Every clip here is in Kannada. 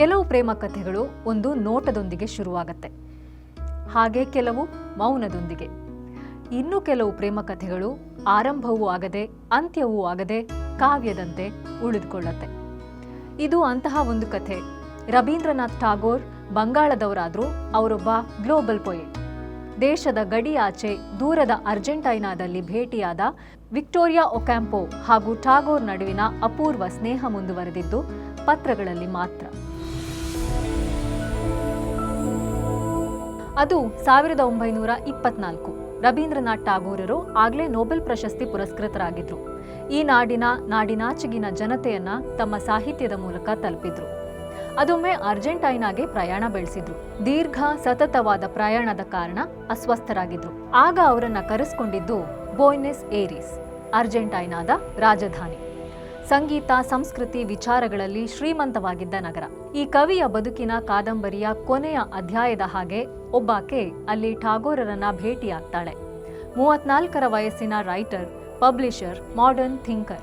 ಕೆಲವು ಪ್ರೇಮ ಕಥೆಗಳು ಒಂದು ನೋಟದೊಂದಿಗೆ ಶುರುವಾಗತ್ತೆ. ಹಾಗೆ ಕೆಲವು ಮೌನದೊಂದಿಗೆ. ಇನ್ನು ಕೆಲವು ಪ್ರೇಮ ಕಥೆಗಳು ಆರಂಭವೂ ಆಗದೆ, ಅಂತ್ಯವೂ ಆಗದೆ, ಕಾವ್ಯದಂತೆ ಉಳಿದುಕೊಳ್ಳತ್ತೆ. ಇದು ಅಂತಹ ಒಂದು ಕಥೆ. ರವೀಂದ್ರನಾಥ್ ಠಾಗೋರ್ ಬಂಗಾಳದವರಾದರೂ ಅವರೊಬ್ಬ ಗ್ಲೋಬಲ್ ಪೊಯೆಟ್. ದೇಶದ ಗಡಿ ಆಚೆ, ದೂರದ ಅರ್ಜೆಂಟೈನಾದಲ್ಲಿ ಭೇಟಿಯಾದ ವಿಕ್ಟೋರಿಯಾ ಒಕ್ಯಾಂಪೋ ಹಾಗೂ ಠಾಗೋರ್ ನಡುವಿನ ಅಪೂರ್ವ ಸ್ನೇಹ ಮುಂದುವರೆದಿದ್ದು ಪತ್ರಗಳಲ್ಲಿ ಮಾತ್ರ. ಅದು ಸಾವಿರದ ಒಂಬೈನೂರ ಇಪ್ಪತ್ನಾಲ್ಕು. ರವೀಂದ್ರನಾಥ್ ಟಾಗೂರರು ಆಗಲೇ ನೊಬೆಲ್ ಪ್ರಶಸ್ತಿ ಪುರಸ್ಕೃತರಾಗಿದ್ರು. ಈ ನಾಡಿನ ನಾಡಿನಾಚೆಗಿನ ಜನತೆಯನ್ನ ತಮ್ಮ ಸಾಹಿತ್ಯದ ಮೂಲಕ ತಲುಪಿದ್ರು. ಅದೊಮ್ಮೆ ಅರ್ಜೆಂಟೈನಾಗೆ ಪ್ರಯಾಣ ಬೆಳೆಸಿದ್ರು. ದೀರ್ಘ, ಸತತವಾದ ಪ್ರಯಾಣದ ಕಾರಣ ಅಸ್ವಸ್ಥರಾಗಿದ್ರು. ಆಗ ಅವರನ್ನ ಕರೆಸ್ಕೊಂಡಿದ್ದು ಬೋಯ್ನೆಸ್ ಏರಿಸ್ ಅರ್ಜೆಂಟೈನಾದ ರಾಜಧಾನಿ. ಸಂಗೀತ, ಸಂಸ್ಕೃತಿ ವಿಚಾರಗಳಲ್ಲಿ ಶ್ರೀಮಂತವಾಗಿದ್ದ ನಗರ. ಈ ಕವಿಯ ಬದುಕಿನ ಕಾದಂಬರಿಯ ಕೊನೆಯ ಅಧ್ಯಾಯದ ಹಾಗೆ ಒಬ್ಬಾಕೆ ಅಲ್ಲಿ ಠಾಗೋರರನ್ನ ಭೇಟಿಯಾಗ್ತಾಳೆ. ಮೂವತ್ನಾಲ್ಕರ ವಯಸ್ಸಿನ writer, publisher, modern thinker.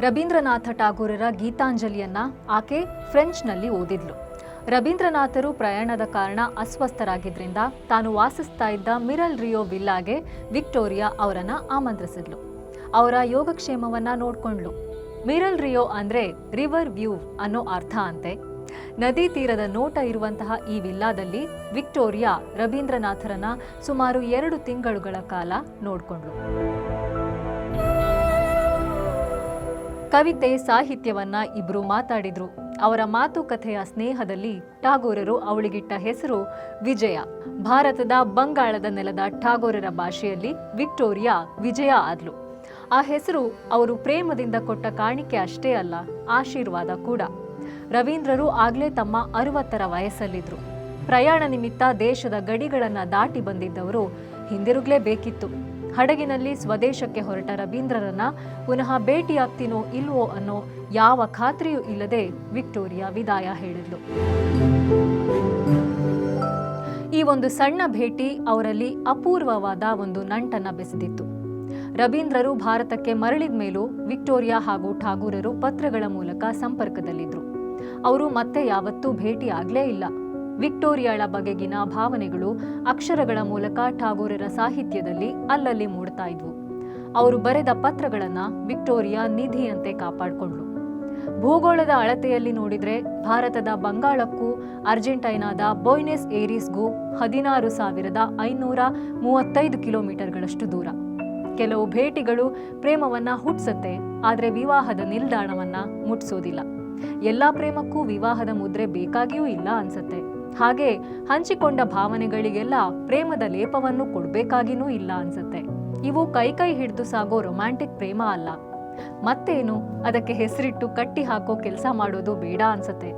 Rabindranath ಠಾಗೋರರ ಗೀತಾಂಜಲಿಯನ್ನ ಆಕೆ ಫ್ರೆಂಚ್ನಲ್ಲಿ ಓದಿದ್ಲು. ರವೀಂದ್ರನಾಥರು ಪ್ರಯಾಣದ ಕಾರಣ ಅಸ್ವಸ್ಥರಾಗಿದ್ದರಿಂದ ತಾನು ವಾಸಿಸ್ತಾ ಇದ್ದ ಮಿರಲ್ ರಿಯೋ ವಿಲ್ಲಾಗೆ ವಿಕ್ಟೋರಿಯಾ ಅವರನ್ನ ಆಮಂತ್ರಿಸಿದ್ಲು. ಅವರ ಯೋಗಕ್ಷೇಮವನ್ನ ನೋಡ್ಕೊಂಡ್ಲು. ಮಿರಲ್ ರಿಯೋ ಅಂದ್ರೆ ರಿವರ್ ವ್ಯೂ ಅನ್ನೋ ಅರ್ಥ ಅಂತೆ. ನದಿ ತೀರದ ನೋಟ ಇರುವಂತಹ ಈ ವಿಲ್ಲಾದಲ್ಲಿ ವಿಕ್ಟೋರಿಯಾ ರವೀಂದ್ರನಾಥರನ್ನ ಸುಮಾರು ಎರಡು ತಿಂಗಳುಗಳ ಕಾಲ ನೋಡಿಕೊಂಡ್ರು ಕವಿತೆ ಸಾಹಿತ್ಯವನ್ನ ಇಬ್ರು ಮಾತಾಡಿದ್ರು. ಅವರ ಮಾತುಕಥೆಯ ಸ್ನೇಹದಲ್ಲಿ ಟಾಗೋರರು ಅವಳಿಗಿಟ್ಟ ಹೆಸರು ವಿಜಯ. ಭಾರತದ ಬಂಗಾಳದ ನೆಲದ ಟಾಗೋರರ ಭಾಷೆಯಲ್ಲಿ ವಿಕ್ಟೋರಿಯಾ ವಿಜಯ ಆದ್ಲು. ಆ ಹೆಸರು ಅವರು ಪ್ರೇಮದಿಂದ ಕೊಟ್ಟ ಕಾಣಿಕೆ ಅಷ್ಟೇ ಅಲ್ಲ, ಆಶೀರ್ವಾದ ಕೂಡ. ರವೀಂದ್ರರು ಆಗ್ಲೇ ತಮ್ಮ ಅರವತ್ತರ ವಯಸ್ಸಲ್ಲಿದ್ರು. ಪ್ರಯಾಣ ನಿಮಿತ್ತ ದೇಶದ ಗಡಿಗಳನ್ನು ದಾಟಿ ಬಂದಿದ್ದವರು ಹಿಂದಿರುಗ್ಲೇಬೇಕಿತ್ತು ಹಡಗಿನಲ್ಲಿ ಸ್ವದೇಶಕ್ಕೆ ಹೊರಟ ರವೀಂದ್ರರನ್ನ ಪುನಃ ಭೇಟಿಯಾಗ್ತೀನೋ ಇಲ್ವೋ ಅನ್ನೋ ಯಾವ ಖಾತ್ರಿಯೂ ಇಲ್ಲದೆ ವಿಕ್ಟೋರಿಯಾ ವಿದಾಯ ಹೇಳಿದ್ಲು. ಈ ಒಂದು ಸಣ್ಣ ಭೇಟಿ ಅವರಲ್ಲಿ ಅಪೂರ್ವವಾದ ಒಂದು ನಂಟನ್ನ ಬೆಸೆದಿತ್ತು. ರವೀಂದ್ರರು ಭಾರತಕ್ಕೆ ಮರಳಿದ ಮೇಲೂ ವಿಕ್ಟೋರಿಯಾ ಹಾಗೂ ಠಾಗೂರರು ಪತ್ರಗಳ ಮೂಲಕ ಸಂಪರ್ಕದಲ್ಲಿದ್ದರು ಅವರು ಮತ್ತೆ ಯಾವತ್ತೂ ಭೇಟಿಯಾಗಲೇ ಇಲ್ಲ. ವಿಕ್ಟೋರಿಯಾಳ ಬಗೆಗಿನ ಭಾವನೆಗಳು ಅಕ್ಷರಗಳ ಮೂಲಕ ಠಾಗೂರರ ಸಾಹಿತ್ಯದಲ್ಲಿ ಅಲ್ಲಲ್ಲಿ ಮೂಡ್ತಾ ಇದ್ವು. ಅವರು ಬರೆದ ಪತ್ರಗಳನ್ನು ವಿಕ್ಟೋರಿಯಾ ನಿಧಿಯಂತೆ ಕಾಪಾಡಿಕೊಂಡ್ಲು ಭೂಗೋಳದ ಅಳತೆಯಲ್ಲಿ ನೋಡಿದರೆ ಭಾರತದ ಬಂಗಾಳಕ್ಕೂ ಅರ್ಜೆಂಟೈನಾದ ಬೋಯ್ನೆಸ್ ಏರೀಸ್ಗೂ ಹದಿನಾರು ಸಾವಿರದ ಐನೂರ ಮೂವತ್ತೈದು ಕಿಲೋಮೀಟರ್ಗಳಷ್ಟು ದೂರ. ಕೆಲವು ಭೇಟಿಗಳು ಪ್ರೇಮವನ್ನ ಹುಟ್ಟಿಸುತ್ತೆ ಆದರೆ ವಿವಾಹದ ನಿಲ್ದಾಣವನ್ನ ಮುಟ್ಟಿಸೋದಿಲ್ಲ ಎಲ್ಲ ಪ್ರೇಮಕ್ಕೂ ವಿವಾಹದ ಮುದ್ರೆ ಬೇಕಾಗಿಯೂ ಇಲ್ಲ ಅನ್ಸತ್ತೆ. ಹಾಗೆ ಹಂಚಿಕೊಂಡ ಭಾವನೆಗಳಿಗೆಲ್ಲ ಪ್ರೇಮದ ಲೇಪವನ್ನು ಕೊಡ್ಬೇಕಾಗಿನೂ ಇಲ್ಲ ಅನ್ಸತ್ತೆ. ಇವು ಕೈ ಕೈ ಹಿಡಿದು ಸಾಗೋ ರೊಮ್ಯಾಂಟಿಕ್ ಪ್ರೇಮ ಅಲ್ಲ. ಮತ್ತೇನು, ಅದಕ್ಕೆ ಹೆಸರಿಟ್ಟು ಕಟ್ಟಿ ಹಾಕೋ ಕೆಲಸ ಮಾಡೋದು ಬೇಡ ಅನ್ಸತ್ತೆ.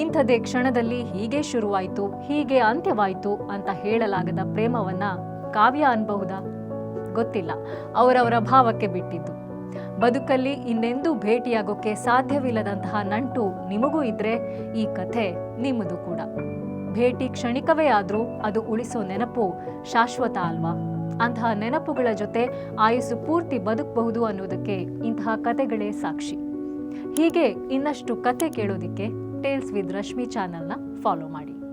ಇಂಥದೇ ಕ್ಷಣದಲ್ಲಿ ಹೀಗೆ ಶುರುವಾಯಿತು, ಹೀಗೆ ಅಂತ್ಯವಾಯ್ತು ಅಂತ ಹೇಳಲಾಗದ ಪ್ರೇಮವನ್ನ ಕಾವ್ಯ ಅನ್ಬಹುದಾ? ಗೊತ್ತಿಲ್ಲ. ಅವರವರ ಭಾವಕ್ಕೆ ಬಿಟ್ಟಿದ್ದು. ಬದುಕಲ್ಲಿ ಇನ್ನೆಂದೂ ಭೇಟಿಯಾಗೋಕೆ ಸಾಧ್ಯವಿಲ್ಲದಂತಹ ನಂಟು ನಿಮಗೂ ಇದ್ರೆ ಈ ಕಥೆ ನಿಮ್ಮದು ಕೂಡ. ಭೇಟಿ ಕ್ಷಣಿಕವೇ ಆದರೂ ಅದು ಉಳಿಸೋ ನೆನಪು ಶಾಶ್ವತ ಅಲ್ವಾ? ಅಂತಹ ನೆನಪುಗಳ ಜೊತೆ ಆಯುಸ್ಸು ಪೂರ್ತಿ ಬದುಕಬಹುದು ಅನ್ನೋದಕ್ಕೆ ಇಂತಹ ಕತೆಗಳೇ ಸಾಕ್ಷಿ. ಹೀಗೆ ಇನ್ನಷ್ಟು ಕತೆ ಕೇಳೋದಿಕ್ಕೆ ಟೇಲ್ಸ್ ವಿತ್ ರಶ್ಮಿ ಚಾನಲ್ನ ಫಾಲೋ ಮಾಡಿ.